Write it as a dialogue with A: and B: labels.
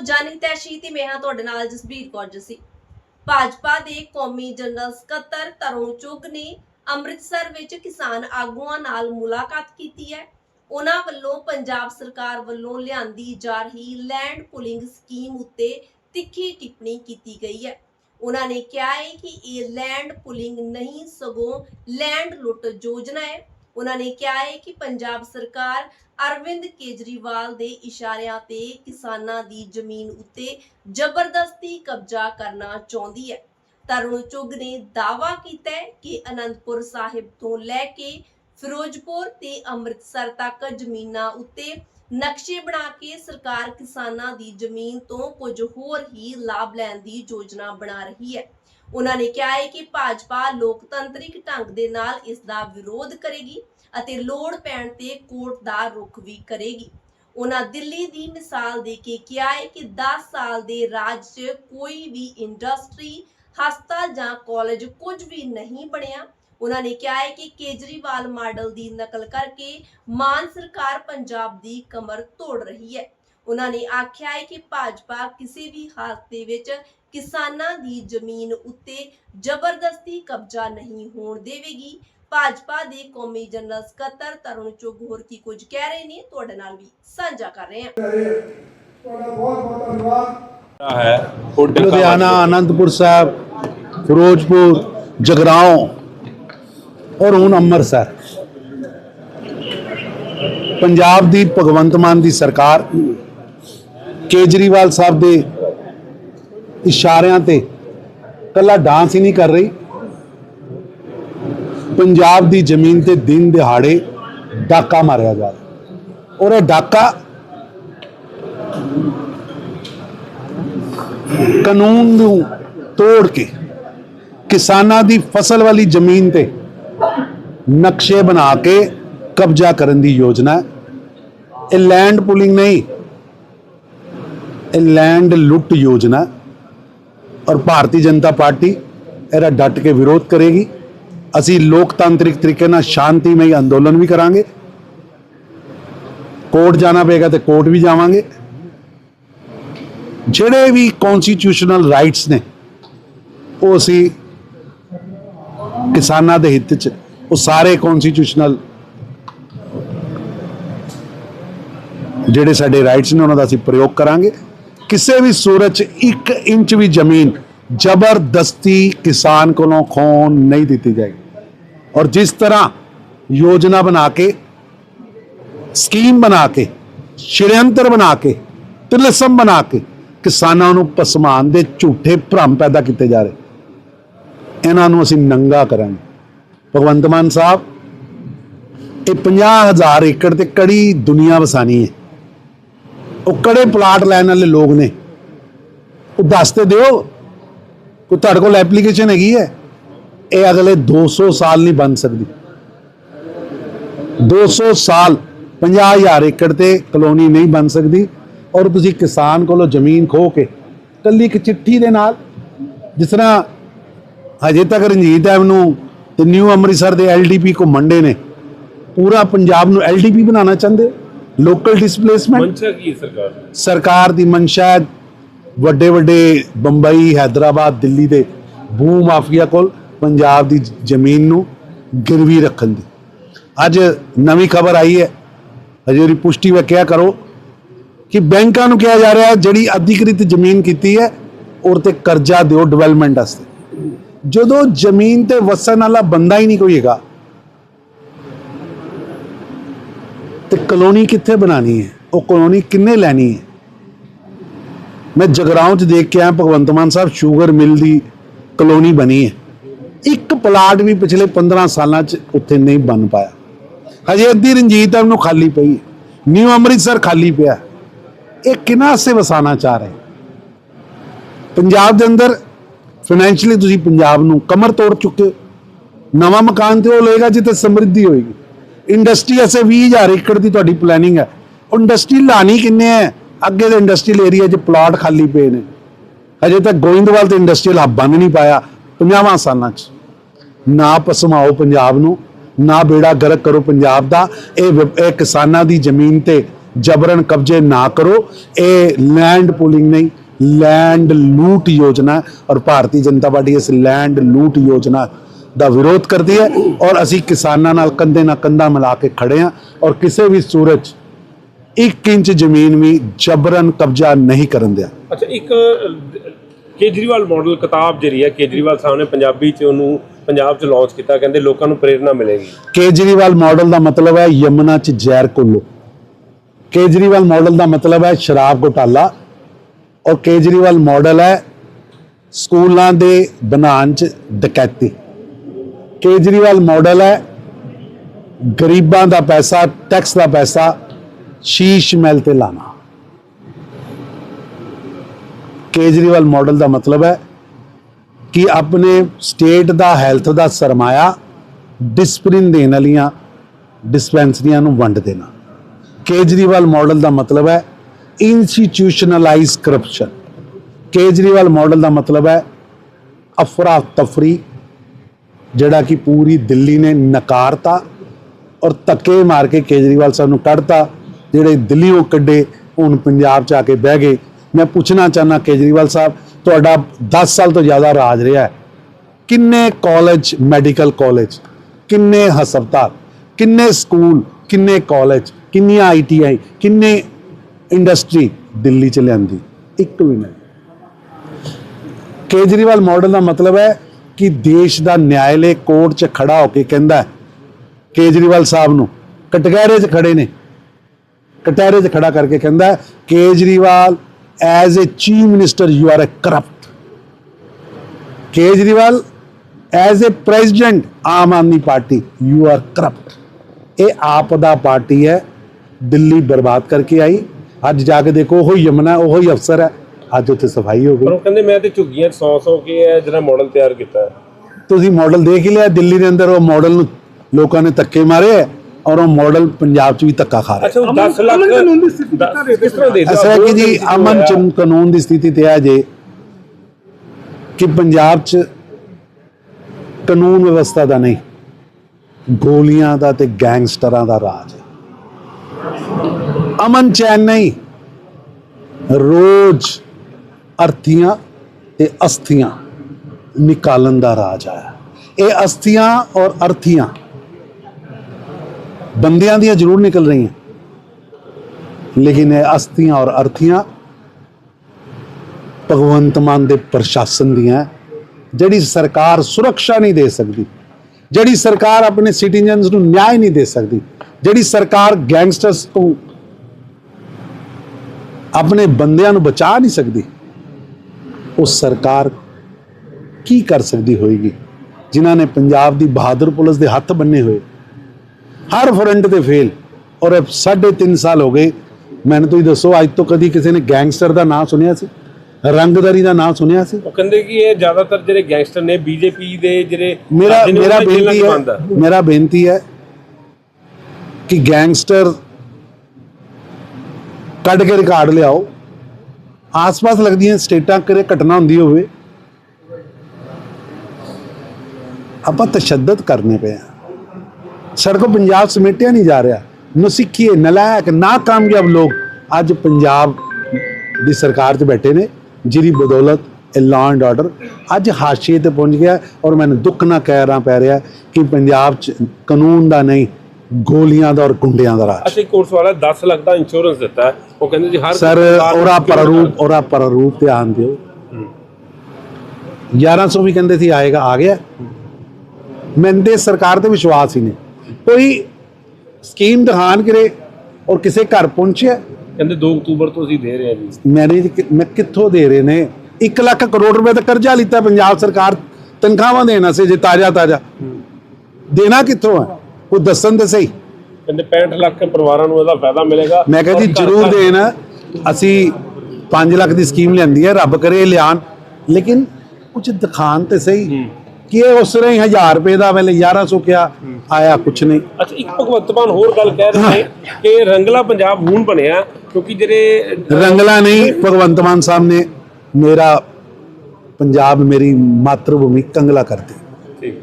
A: ਜਨਹਿਤੈਸ਼ੀ ਤੇ ਮੈਂ ਹਾਂ ਤੁਹਾਡੇ ਨਾਲ ਜਸਬੀਰ ਕੌਰ ਜਸੀ ਭਾਜਪਾ ਦੇ ਕੌਮੀ ਜਨਰਲ ਸਕੱਤਰ ਤਰੁਣ ਚੁੱਗ ਨੇ ਅੰਮ੍ਰਿਤਸਰ ਵਿੱਚ ਕਿਸਾਨ ਆਗੂਆਂ ਨਾਲ ਮੁਲਾਕਾਤ ਕੀਤੀ ਹੈ। ਉਹਨਾਂ ਵੱਲੋਂ ਪੰਜਾਬ ਸਰਕਾਰ ਵੱਲੋਂ ਲਿਆਂਦੀ ਜਾ ਰਹੀ ਲੈਂਡ ਪੁਲਿੰਗ ਸਕੀਮ ਉੱਤੇ ਤਿੱਖੀ ਟਿੱਪਣੀ ਕੀਤੀ ਗਈ ਹੈ। ਉਹਨਾਂ ਨੇ ਕਿਹਾ ਹੈ ਕਿ ਇਹ ਲੈਂਡ ਪੁਲਿੰਗ ਨਹੀਂ, ਸਗੋਂ ਲੈਂਡ ਲੁੱਟ ਯੋਜਨਾ ਹੈ। ਉਹਨਾਂ ਨੇ ਕਿਹਾ ਹੈ ਕਿ ਪੰਜਾਬ ਸਰਕਾਰ ਅਰਵਿੰਦ ਕੇਜਰੀਵਾਲ ਦੇ ਇਸ਼ਾਰਿਆਂ ਤੇ ਕਿਸਾਨਾਂ ਦੀ ਜ਼ਮੀਨ ਉੱਤੇ ਜ਼ਬਰਦਸਤੀ ਕਬਜ਼ਾ ਕਰਨਾ ਚਾਹੁੰਦੀ ਹੈ। ਤਰੁਣ ਚੁੱਗ ਨੇ ਦਾਅਵਾ ਕੀਤਾ ਹੈ ਕਿ ਅਨੰਦਪੁਰ ਸਾਹਿਬ ਤੋਂ ਲੈ ਕੇ ਫਿਰੋਜ਼ਪੁਰ ਤੇ ਅੰਮ੍ਰਿਤਸਰ ਤੱਕ ਜ਼ਮੀਨਾਂ ਉੱਤੇ ਨਕਸ਼ੇ ਬਣਾ ਕੇ ਸਰਕਾਰ ਕਿਸਾਨਾਂ ਦੀ ਜ਼ਮੀਨ ਤੋਂ ਕੁਝ ਹੋਰ ਹੀ ਲਾਭ ਲੈਣ ਦੀ ਯੋਜਨਾ ਬਣਾ ਰਹੀ ਹੈ। ਉਹਨਾਂ ਨੇ ਕਿਹਾ ਹੈ ਕਿ ਭਾਜਪਾ ਲੋਕਤੰਤਰਿਕ ਢੰਗ ਦੇ ਨਾਲ ਇਸ ਦਾ ਵਿਰੋਧ ਕਰੇਗੀ ਅਤੇ ਲੋੜ ਪੈਣ ਤੇ ਕੋਰਟ ਦਾ ਰੁਖ ਵੀ ਕਰੇਗੀ। ਉਹਨਾਂ ਦਿੱਲੀ ਦੀ ਮਿਸਾਲ ਦੇ ਕੇ ਕਿਹਾ ਹੈ ਕਿ 10 ਸਾਲ ਦੇ ਰਾਜ 'ਚ ਕੋਈ ਵੀ ਇੰਡਸਟਰੀ, ਹਸਪਤਾਲ ਜਾਂ ਕਾਲਜ ਕੁਝ ਵੀ ਨਹੀਂ ਬਣਿਆ। ਉਹਨਾਂ ਨੇ ਕਿਹਾ ਹੈ ਕਿ ਕੇਜਰੀਵਾਲ ਮਾਡਲ ਦੀ ਨਕਲ ਕਰਕੇ ਮਾਨ ਸਰਕਾਰ ਪੰਜਾਬ ਦੀ ਕਮਰ ਤੋੜ ਰਹੀ ਹੈ। ਉਹਨਾਂ ਨੇ ਆਖਿਆ ਹੈ ਕਿ ਭਾਜਪਾ ਕਿਸੇ ਵੀ ਹਾਲਤ ਦੇ ਵਿੱਚ ਕਿਸਾਨਾਂ ਦੀ ਜ਼ਮੀਨ ਉੱਤੇ ਜ਼ਬਰਦਸਤੀ ਕਬਜ਼ਾ ਨਹੀਂ ਹੋਣ ਦੇਵੇਗੀ। ਭਾਜਪਾ ਦੇ ਕੌਮੀ ਜਨਰਲ ਸਕੱਤਰ ਤਰੁਣ ਚੁੱਗ ਹੋਰ ਕੀ ਕੁਝ ਕਹਿ ਰਹੇ ਨੇ ਤੁਹਾਡੇ ਨਾਲ ਵੀ ਸਾਂਝਾ ਕਰ ਰਹੇ ਹਾਂ।
B: ਤੁਹਾਡਾ ਬਹੁਤ ਬਹੁਤ ਧੰਨਵਾਦ।
C: ਹੈ
D: ਲੁਧਿਆਣਾ ਆਨੰਦਪੁਰ ਸਾਹਿਬ ਫਿਰੋਜ਼ਪੁਰ ਜਗਰਾਉਂ ਔਰ ਹੁਣ ਅੰਮ੍ਰਿਤਸਰ। ਪੰਜਾਬ ਦੀ ਭਗਵੰਤ ਮਾਨ ਦੀ ਸਰਕਾਰ ਕੇਜਰੀਵਾਲ ਸਾਹਿਬ ਦੇ ਇਸ਼ਾਰਿਆਂ ਤੇ ਕੱਲਾ ਡਾਂਸ ਹੀ ਨਹੀਂ ਕਰ ਰਹੀ। ਪੰਜਾਬ ਦੀ ਜ਼ਮੀਨ ਤੇ ਦਿਨ ਦਿਹਾੜੇ ਡਾਕਾ ਮਾਰਿਆ ਜਾ ਰਿਹਾ। ਔਰ ਇਹ ਡਾਕਾ ਕਾਨੂੰਨ ਨੂੰ ਤੋੜ ਕੇ ਕਿਸਾਨਾਂ ਦੀ ਫਸਲ ਵਾਲੀ ਜ਼ਮੀਨ ਤੇ ਨਕਸ਼ੇ ਬਣਾ ਕੇ ਕਬਜ਼ਾ ਕਰਨ ਦੀ ਯੋਜਨਾ ਇਹ ਲੈਂਡ ਪੁਲਿੰਗ ਨਹੀਂ ਲੈਂਡ ਲੁੱਟ ਯੋਜਨਾ ਔਰ ਭਾਰਤੀ ਜਨਤਾ ਪਾਰਟੀ ਇਹਦਾ ਡਟ ਕੇ ਵਿਰੋਧ ਕਰੇਗੀ। ਅਸੀਂ ਲੋਕਤਾਂਤਰਿਕ ਤਰੀਕੇ ਨਾਲ ਸ਼ਾਂਤੀਮਈ ਅੰਦੋਲਨ ਵੀ ਕਰਾਂਗੇ। ਕੋਰਟ ਜਾਣਾ ਪਏਗਾ ਤੇ ਕੋਰਟ ਵੀ ਜਾਵਾਂਗੇ। ਜਿਹੜੇ ਵੀ ਕਨਸਟੀਟਿਊਸ਼ਨਲ ਰਾਈਟਸ ਨੇ, ਉਹ ਅਸੀਂ ਕਿਸਾਨਾਂ ਦੇ ਹਿੱਤ 'ਚ, ਉਹ ਸਾਰੇ ਕਨਸਟੀਟਿਊਸ਼ਨਲ ਜਿਹੜੇ ਸਾਡੇ ਰਾਈਟਸ ਨੇ, ਉਹਨਾਂ ਦਾ ਅਸੀਂ ਪ੍ਰਯੋਗ ਕਰਾਂਗੇ। ਕਿਸੇ ਵੀ ਸੂਰਤ 'ਚ 1 ਇੰਚ ਵੀ ਜ਼ਮੀਨ ਜ਼ਬਰਦਸਤੀ ਕਿਸਾਨ ਕੋਲੋਂ ਖੋਣ ਨਹੀਂ ਦਿੱਤੀ ਜਾਏਗੀ। ਔਰ ਜਿਸ ਤਰ੍ਹਾਂ ਯੋਜਨਾ ਬਣਾ ਕੇ, ਸਕੀਮ ਬਣਾ ਕੇ ਸ਼੍ਰੇਅੰਤਰ ਬਣਾ ਕੇ, ਤਿਲਸਮ ਬਣਾ ਕੇ ਕਿਸਾਨਾਂ ਨੂੰ ਪਸਮਾਨ ਦੇ ਝੂਠੇ ਭ੍ਰਮ ਪੈਦਾ ਕੀਤੇ ਜਾ ਰਹੇ। ਇਹਨਾਂ ਨੂੰ ਅਸੀਂ ਨੰਗਾ ਕਰਾਂਗੇ। ਭਗਵੰਤ ਮਾਨ ਸਾਹਿਬ, ਇਹ 50000 ਏਕੜ ਤੇ ਕੜੀ ਦੁਨੀਆ ਵਸਾਣੀ ਹੈ। ਉਹ ਕੜੇ ਪਲਾਟ ਲੈਣ ਵਾਲੇ ਲੋਕ ਨੇ? ਉਹ ਦੱਸ ਤੇ ਦਿਓ। ਕੋਈ ਤੁਹਾਡੇ ਕੋਲ ਐਪਲੀਕੇਸ਼ਨ ਹੈਗੀ ਹੈ? ਇਹ ਅਗਲੇ 200 ਸਾਲ ਨਹੀਂ ਬਣ ਸਕਦੀ। 200 ਸਾਲ 50000 ਏਕੜ ਤੇ ਕਲੋਨੀ ਨਹੀਂ ਬਣ ਸਕਦੀ। ਔਰ ਤੁਸੀਂ ਕਿਸਾਨ ਕੋਲੋਂ ਜ਼ਮੀਨ ਖੋ ਕੇ ਕੱਲੀ ਇੱਕ ਚਿੱਠੀ ਦੇ ਨਾਲ, ਜਿਸ ਤਰ੍ਹਾਂ ਹਜੇ ਤੱਕ ਰਣਜੀਤ ਐਵਨਿਊ ਤੇ ਨਿਊ ਅੰਮ੍ਰਿਤਸਰ ਦੇ ਐਲਡੀਪੀ ਕੋ ਮੰਡੇ ਨੇ, ਪੂਰਾ ਪੰਜਾਬ ਨੂੰ ਐਲਡੀਪੀ ਬਣਾਉਣਾ ਚਾਹੁੰਦੇ ਲੋਕਲ ਡਿਸਪਲੇਸਮੈਂਟ
C: ਮਨਸ਼ਾ ਕੀ ਸਰਕਾਰ? ਦੀ?
D: ਸਰਕਾਰ ਦੀ ਮਨਸ਼ਾ ਹੈ ਵੱਡੇ ਵੱਡੇ ਬੰਬਈ ਹైదరాబాద్ ਦਿੱਲੀ ਦੇ ਭੂ ਮਾਫੀਆ ਕੋਲ ਪੰਜਾਬ ਦੀ ਜ਼ਮੀਨ ਨੂੰ ਗਿਰਵੀ ਰੱਖਣ ਦੀ। ਅੱਜ ਨਵੀਂ ਖਬਰ ਆਈ ਹੈ। ਹਜੇ ਉਹਦੀ ਪੁਸ਼ਟੀ ਵਾ ਕਿਹਾ ਕਰੋ ਕਿ ਬੈਂਕਾਂ ਨੂੰ ਕਿਹਾ ਜਾ ਰਿਹਾ ਜਿਹੜੀ ਅਧਿਕ੍ਰਿਤ ਜ਼ਮੀਨ ਕੀਤੀ ਹੈ ਉਹ ਤੇ ਕਰਜ਼ਾ ਦਿਓ ਡਿਵੈਲਪਮੈਂਟ ਵਾਸਤੇ। ਜਦੋਂ ਜ਼ਮੀਨ ਤੇ ਵਸਣ ਵਾਲਾ ਬੰਦਾ ਹੀ ਨਹੀਂ ਕੋਈ ਹੈਗਾ ਕਲੋਨੀ ਕਿੱਥੇ ਬਣਾਣੀ ਹੈ? ਉਹ ਕਲੋਨੀ ਕਿੰਨੇ ਲੈਣੀ ਹੈ? ਮੈਂ ਜਗਰਾਉਂ ਚ ਦੇਖ ਕੇ ਆਇਆ, ਭਗਵੰਤ ਮਾਨ ਸਾਹਿਬ ਸ਼ੂਗਰ ਮਿਲ ਦੀ ਕਲੋਨੀ ਬਣੀ ਹੈ। ਇੱਕ ਪਲਾਟ ਵੀ ਪਿਛਲੇ 15 ਸਾਲਾਂ ਚ ਉੱਥੇ ਨਹੀਂ ਬਣ ਪਾਇਆ। ਹਜੇ ਅੱਧੀ ਰਣਜੀਤ ਨੂੰ ਖਾਲੀ ਪਈ ਨਿਊ ਅੰਮ੍ਰਿਤਸਰ ਖਾਲੀ ਪਿਆ ਇਹ ਕਿਹਨਾਂ ਸੇ ਵਸਾਣਾ ਚਾਹ ਰਹੇ ਪੰਜਾਬ ਦੇ ਅੰਦਰ ਫਾਈਨੈਂਸ਼ੀਅਲੀ ਤੁਸੀਂ ਪੰਜਾਬ ਨੂੰ ਕਮਰ ਤੋੜ ਚੁੱਕੇ ਹੋ। ਨਵਾਂ ਮਕਾਨ ਤੇ ਉਹ ਲਏਗਾ ਜਿੱਥੇ ਸਮਰਿੱਧੀ ਹੋਏਗੀ। ਇੰਡਸਟਰੀ ਐਸੇ 20000 ਏਕੜ ਦੀ ਤੁਹਾਡੀ ਪਲੈਨਿੰਗ ਹੈ। ਇੰਡਸਟਰੀ ਲਾਣੀ ਕਿੰਨੇ ਹੈ? ਅੱਗੇ ਦੇ ਇੰਡਸਟਰੀਅਲ ਏਰੀਆ 'ਚ ਪਲਾਟ ਖਾਲੀ ਪਏ ਨੇ। ਅਜੇ ਤੱਕ ਗੋਇੰਦਵਾਲ ਤੇ ਇੰਡਸਟਰੀਅਲ ਹੱਬ ਬਣ ਨਹੀਂ ਪਾਇਆ 50 ਸਾਲਾਂ 'ਚ। ਨਾ ਪਸਮਾਓ ਪੰਜਾਬ ਨੂੰ, ਨਾ ਬੇੜਾ ਗਰਕ ਕਰੋ ਪੰਜਾਬ ਦਾ। ਇਹ ਵਿ- ਇਹ ਕਿਸਾਨਾਂ ਦੀ ਜ਼ਮੀਨ ਤੇ ਜਬਰਨ ਕਬਜ਼ੇ ਨਾ ਕਰੋ। ਇਹ ਲੈਂਡ ਪੂਲਿੰਗ ਨਹੀਂ ਲੈਂਡ ਲੂਟ ਯੋਜਨਾ ਔਰ ਭਾਰਤੀ ਜਨਤਾ ਪਾਰਟੀ ਇਸ ਲੈਂਡ ਲੂਟ ਯੋਜਨਾ ਦਾ ਵਿਰੋਧ ਕਰਦੀ ਹੈ ਔਰ ਅਸੀਂ ਕਿਸਾਨਾਂ ਨਾਲ ਕੰਧੇ ਨਾਲ ਕੰਧਾ ਮਿਲਾ ਕੇ ਖੜੇ ਹਾਂ ਔਰ ਕਿਸੇ ਵੀ 'ਚ ਇੱਕ ਇੰਚ ਜ਼ਮੀਨ ਵੀ ਜਬਰਨ ਕਬਜ਼ਾ ਨਹੀਂ ਕਰਨ ਦਿਆ।
C: ਅੱਛਾ ਇੱਕ ਕੇਜਰੀਵਾਲ ਮਾਡਲ ਕਿਤਾਬ ਜਿਹੜੀ ਹੈ ਕੇਜਰੀਵਾਲ ਸਾਹਿਬ ਨੇ ਪੰਜਾਬੀ ਚ ਉਹਨੂੰ ਪੰਜਾਬ ਚ ਲਾਂਚ ਕੀਤਾ ਕਹਿੰਦੇ ਲੋਕਾਂ ਨੂੰ ਪ੍ਰੇਰਣਾ ਮਿਲੇਗੀ।
D: ਕੇਜਰੀਵਾਲ ਮਾਡਲ ਦਾ ਮਤਲਬ ਹੈ ਯਮੁਨਾ 'ਚ ਜ਼ਹਿਰ ਘੋਲੋ। ਕੇਜਰੀਵਾਲ ਮਾਡਲ ਦਾ ਮਤਲਬ ਹੈ ਸ਼ਰਾਬ ਘੋਟਾਲਾ ਔਰ ਕੇਜਰੀਵਾਲ ਮਾਡਲ ਹੈ ਸਕੂਲਾਂ ਦੇ ਬਣਾਉਣ 'ਚ ਡਕੈਤੀ। ਕੇਜਰੀਵਾਲ ਮਾਡਲ ਹੈ। ਗਰੀਬਾਂ ਦਾ ਪੈਸਾ ਟੈਕਸ ਦਾ ਪੈਸਾ ਸ਼ੀਸ਼ ਮਹਿਲ ਤੇ ਲਾਣਾ। ਕੇਜਰੀਵਾਲ ਮਾਡਲ ਦਾ ਮਤਲਬ ਹੈ ਕਿ ਆਪਣੇ ਸਟੇਟ ਦਾ ਹੈਲਥ ਦਾ ਸਰਮਾਇਆ ਡਿਸਪਲਿਨ ਦੇਣ ਵਾਲੀਆਂ ਡਿਸਪੈਂਸਰੀਆਂ ਨੂੰ ਵੰਡ ਦੇਣਾ। ਕੇਜਰੀਵਾਲ ਮਾਡਲ ਦਾ ਮਤਲਬ ਹੈ ਇੰਸਟੀਟਿਊਸ਼ਨਲਾਈਜ਼ ਕਰਪਸ਼ਨ ਕੇਜਰੀਵਾਲ ਮਾਡਲ ਦਾ ਮਤਲਬ ਹੈ ਅਫਰਾ ਤਫਰੀ ਜਿਹੜਾ ਕਿ ਪੂਰੀ ਦਿੱਲੀ ਨੇ ਨਕਾਰਤਾ ਔਰ ਧੱਕੇ ਮਾਰ ਕੇ ਕੇਜਰੀਵਾਲ ਸਾਹਿਬ ਨੂੰ ਕੱਢਤਾ, ਜਿਹੜੇ ਦਿੱਲੀੋਂ ਕੱਢੇ, ਹੁਣ ਪੰਜਾਬ 'ਚ ਆ ਕੇ ਬਹਿ ਗਏ। ਮੈਂ ਪੁੱਛਣਾ ਚਾਹਨਾ ਕੇਜਰੀਵਾਲ ਸਾਹਿਬ, ਤੁਹਾਡਾ 10 ਸਾਲ ਤੋਂ ਜ਼ਿਆਦਾ ਰਾਜ ਰਿਹਾ ਹੈ। ਕਿੰਨੇ ਕਾਲਜ, ਮੈਡੀਕਲ ਕਾਲਜ, ਕਿੰਨੇ ਹਸਪਤਾਲ, ਕਿੰਨੇ ਸਕੂਲ, ਕਿੰਨੇ ਕਾਲਜ, ਕਿੰਨੀਆਂ ਆਈਟੀਆਈ ਕਿੰਨੇ ਇੰਡਸਟਰੀ ਦਿੱਲੀ ਚ ਲਿਆਂਦੀ? ਇੱਕ ਵੀ ਨਹੀਂ। ਕੇਜਰੀਵਾਲ ਮਾਡਲ ਦਾ ਮਤਲਬ ਹੈ ਕਿ ਦੇਸ਼ ਦਾ ਨਿਆਇਲੇ ਕੋਰਟ 'ਚ ਖੜਾ ਹੋ ਕੇ ਕਹਿੰਦਾ ਕੇਜਰੀਵਾਲ ਸਾਹਿਬ ਨੂੰ, ਕਟਹਿਰੇ 'ਚ ਖੜੇ ਨੇ। ਕਟਹਿਰੇ 'ਚ ਖੜਾ ਕਰਕੇ ਕਹਿੰਦਾ Kejriwal as a chief minister you are a corrupt Kejriwal as a president Aam Aadmi party you are corrupt ਇਹ ਆਪ ਦਾ ਪਾਰਟੀ ਹੈ, ਦਿੱਲੀ ਬਰਬਾਦ ਕਰਕੇ ਆਈ। ਅੱਜ ਜਾ ਕੇ ਦੇਖੋ, ਉਹ ਯਮਨਾ, ਉਹ ਹੀ ਅਫਸਰ ਹੈ। ਅੱਜ ਉੱਥੇ ਸਫ਼ਾਈ ਹੋ
C: ਪਰ
D: ਗਈ
C: ਉਹ ਕਹਿੰਦੇ ਮੈਂ ਤੇ ਝੁੱਗੀਆਂ 'ਚ ਸੌ ਸੌ ਕੇ ਇਹ ਜਿਹੜਾ ਮਾਡਲ ਤਿਆਰ ਕੀਤਾ ਹੈ।
D: ਤੁਸੀਂ ਮਾਡਲ ਦੇਖ ਹੀ ਲਿਆ ਦਿੱਲੀ ਦੇ ਅੰਦਰ ਉਹ ਮਾਡਲ ਨੂੰ ਲੋਕਾਂ ਨੇ ਧੱਕੇ ਮਾਰੇ ਹੈ ਔਰ ਉਹ ਮਾਡਲ ਪੰਜਾਬ 'ਚ ਵੀ ਧੱਕਾ ਖਾ ਰਿਹਾ।
C: ਅੱਛਾ ਉਹ 10 ਲੱਖ
B: ਅਮਨ ਕਾਨੂੰਨ ਦੀ ਸਥਿਤੀ ਕਿੱਦਾਂ
C: ਦਸ- ਕਿਸ ਤਰ੍ਹਾਂ ਦੇ
D: ਹੈ ਕਿ ਜੀ ਅਮਨ? ਚੰਨ ਕਾਨੂੰਨ ਦੀ ਸਥਿਤੀ ਤੇ ਹੈ ਜੇ ਕਿ ਪੰਜਾਬ 'ਚ ਕਾਨੂੰਨ ਵਿਵਸਥਾ ਦਾ ਨਹੀਂ ਗੋਲੀਆਂ ਦਾ ਤੇ ਗੈਂਗਸਟਰਾਂ ਦਾ ਰਾਜ ਹੈ। ਅਮਨ ਚੈਨ ਨਹੀਂ ਰੋਜ਼ ਅਰਥੀਆਂ ਤੇ ਅਸਥੀਆਂ ਨਿਕਾਲਣ ਦਾ ਰਾਜ ਆਇਆ। ਇਹ ਅਸਥੀਆਂ ਔਰ ਅਰਥੀਆਂ ਬੰਦਿਆਂ ਦੀਆਂ ਜ਼ਰੂਰ ਨਿਕਲ ਰਹੀਆਂ। ਲੇਕਿਨ ਇਹ ਅਸਥੀਆਂ ਔਰ ਅਰਥੀਆਂ ਭਗਵੰਤ ਮਾਨ ਦੇ ਪ੍ਰਸ਼ਾਸਨ ਦੀਆਂ ਜਿਹੜੀ ਸਰਕਾਰ ਸੁਰੱਖਿਆ ਨਹੀਂ ਦੇ ਸਕਦੀ, ਜਿਹੜੀ ਸਰਕਾਰ ਆਪਣੇ ਸਿਟੀਜ਼ਨਸ ਨੂੰ ਨਿਆਂ ਨਹੀਂ ਦੇ ਸਕਦੀ, ਜਿਹੜੀ ਸਰਕਾਰ ਗੈਂਗਸਟਰਸ ਤੋਂ ਆਪਣੇ ਬੰਦਿਆਂ ਨੂੰ ਬਚਾ ਨਹੀਂ ਸਕਦੀ ਉਹ ਸਰਕਾਰ ਕੀ ਕਰ ਸਕਦੀ ਹੋਏਗੀ? ਜਿਨ੍ਹਾਂ ਨੇ ਪੰਜਾਬ ਦੀ ਬਹਾਦਰ ਪੁਲਿਸ ਦੇ ਹੱਥ ਬੰਨੇ ਹੋਏ। ਹਰ ਫਰੰਟ ਤੇ ਫੇਲ। ਔਰ ਇਹ ਸਾਢੇ ਤਿੰਨ ਸਾਲ ਹੋ ਗਏ। ਮੈਨੂੰ ਤੁਸੀਂ ਦੱਸੋ ਅੱਜ ਤੋਂ ਕਦੀ ਕਿਸੇ ਨੇ ਗੈਂਗਸਟਰ ਦਾ ਨਾਮ ਸੁਣਿਆ ਸੀ? ਰੰਗਦਾਰੀ ਦਾ ਨਾਮ ਸੁਣਿਆ ਸੀ?
C: ਉਹ ਕਹਿੰਦੇ ਕਿ ਇਹ ਜ਼ਿਆਦਾਤਰ ਜਿਹੜੇ ਗੈਂਗਸਟਰ ਨੇ ਬੀਜੇਪੀ ਦੇ ਜਿਹੜੇ
D: ਮੇਰਾ ਮੇਰਾ ਬੇਨਤੀ। ਹੈ ਮੇਰਾ ਬੇਨਤੀ ਹੈ ਕਿ ਗੈਂਗਸਟਰ ਕੱਢ ਕੇ ਰਿਕਾਰਡ ਲਿਆਓ। ਆਸ-ਪਾਸ ਲੱਗਦੀਆਂ ਸਟੇਟਾਂ ਕਰੇ ਘਟਨਾ ਹੁੰਦੀ ਹੋਵੇ, ਆਪਾਂ ਤਸ਼ੱਦਦ ਕਰਨੇ ਪਏ ਆ। ਸੜਕੋਂ ਪੰਜਾਬ ਸਮੇਟਿਆ ਨਹੀਂ ਜਾ ਰਿਹਾ। ਨਸਿੱਖੀਏ ਨਲਾਇਕ ਨਾ ਕਾਮਯਾਬ ਲੋਕ ਅੱਜ ਪੰਜਾਬ ਦੀ ਸਰਕਾਰ 'ਚ ਬੈਠੇ ਨੇ, ਜਿਹਦੀ ਬਦੌਲਤ ਇਹ ਲਾਅ ਐਂਡ ਆਰਡਰ ਅੱਜ ਹਾਸ਼ੀਏ ਤੇ ਪਹੁੰਚ ਗਿਆ ਔਰ ਮੈਨੂੰ ਦੁੱਖ ਨਾ ਕਹਿ ਰਹਾ ਪੈ ਰਿਹਾ ਕਿ ਪੰਜਾਬ 'ਚ ਕਾਨੂੰਨ ਦਾ ਨਹੀਂ ਗੋਲੀਆਂ ਦਾ ਔਰ ਗੁੰਡਿਆਂ ਦਾ ਰਾਜ।
C: ਇੱਕ ਕੋਰਸ ਵਾਲਾ 10 ਲੱਖ ਦਾ ਇੰਸ਼ੋਰੈਂਸ ਦਿੱਤਾ ਹੈ। ਉਹ ਕਹਿੰਦੇ ਜੀ ਹਰ
D: ਸਰ
C: ਸਰਕਾਰ ਨੂੰ
D: ਉਹਦਾ ਪ੍ਰਰੂਪ ਉਹਦਾ ਪ੍ਰਰੂਪ ਧਿਆਨ ਦਿਓ। 1100 ਵੀ ਕਹਿੰਦੇ ਸੀ ਆਏਗਾ ਆ ਗਿਆ। ਮੈਨੂੰ ਤੇ ਸਰਕਾਰ ਤੇ ਵਿਸ਼ਵਾਸ ਹੀ ਨਹੀਂ। ਕੋਈ ਸਕੀਮ ਦਿਖਾਣ ਕਰੇ ਔਰ ਕਿਸੇ ਘਰ ਪਹੁੰਚਿਆ?
C: ਕਹਿੰਦੇ 2 ਅਕਤੂਬਰ ਤੋਂ ਅਸੀਂ ਦੇ ਰਹੇ ਹਾਂ ਜੀ।
D: ਮੈਨੇ ਜੀ ਕਿ- ਮੈਂ ਕਿੱਥੋਂ ਦੇ ਰਹੇ ਨੇ? 1 ਲੱਖ ਕਰੋੜ ਰੁਪਏ ਦਾ ਕਰਜ਼ਾ ਲਿੱਤਾ ਪੰਜਾਬ ਸਰਕਾਰ ਤਨਖਾਹਾਂ ਦੇਣਾ ਸੀ ਜੇ ਤਾਜ਼ਾ ਤਾਜ਼ਾ ਦੇਣਾ ਕਿੱਥੋਂ ਹੈ? ਕੋਈ ਦੱਸਣ ਤੇ ਸਹੀ।
C: ਕਹਿੰਦੇ 65 ਲੱਖ ਪਰਿਵਾਰਾਂ ਨੂੰ ਇਹਦਾ ਫਾਇਦਾ ਮਿਲੇਗਾ।
D: ਮੈਂ ਕਿਹਾ ਜੀ ਜ਼ਰੂਰ ਦੇਣ। ਅਸੀਂ 5 ਲੱਖ ਦੀ ਸਕੀਮ ਲਿਆਂਦੀ ਹੈ ਰੱਬ ਕਰੇ ਲਿਆਣ। ਲੇਕਿਨ ਕੁਝ ਦਿਖਾਣ ਤੇ ਸਹੀ ਕਿ ਇਹ ਉਸ ਤਰ੍ਹਾਂ ਹੀ 1000 ਰੁਪਏ ਦਾ ਵੇਲੇ 1100 ਕਿਹਾ ਆਇਆ ਕੁਝ ਨਹੀਂ।
C: ਅੱਛਾ ਇੱਕ ਭਗਵੰਤ ਮਾਨ ਹੋਰ ਗੱਲ ਕਹਿ ਰਹੇ ਨੇ ਕਿ ਰੰਗਲਾ ਪੰਜਾਬ ਹੁਣ ਬਣਿਆ ਕਿਉਂਕਿ ਜਿਹੜੇ
D: ਰੰਗਲਾ ਨਹੀਂ ਭਗਵੰਤ ਮਾਨ ਸਾਹਿਬ ਨੇ ਮੇਰਾ ਪੰਜਾਬ ਮੇਰੀ ਮਾਤਰ ਭੂਮੀ ਕੰਗਲਾ ਕਰ ਦਿੱਤੀ।
C: ਠੀਕ।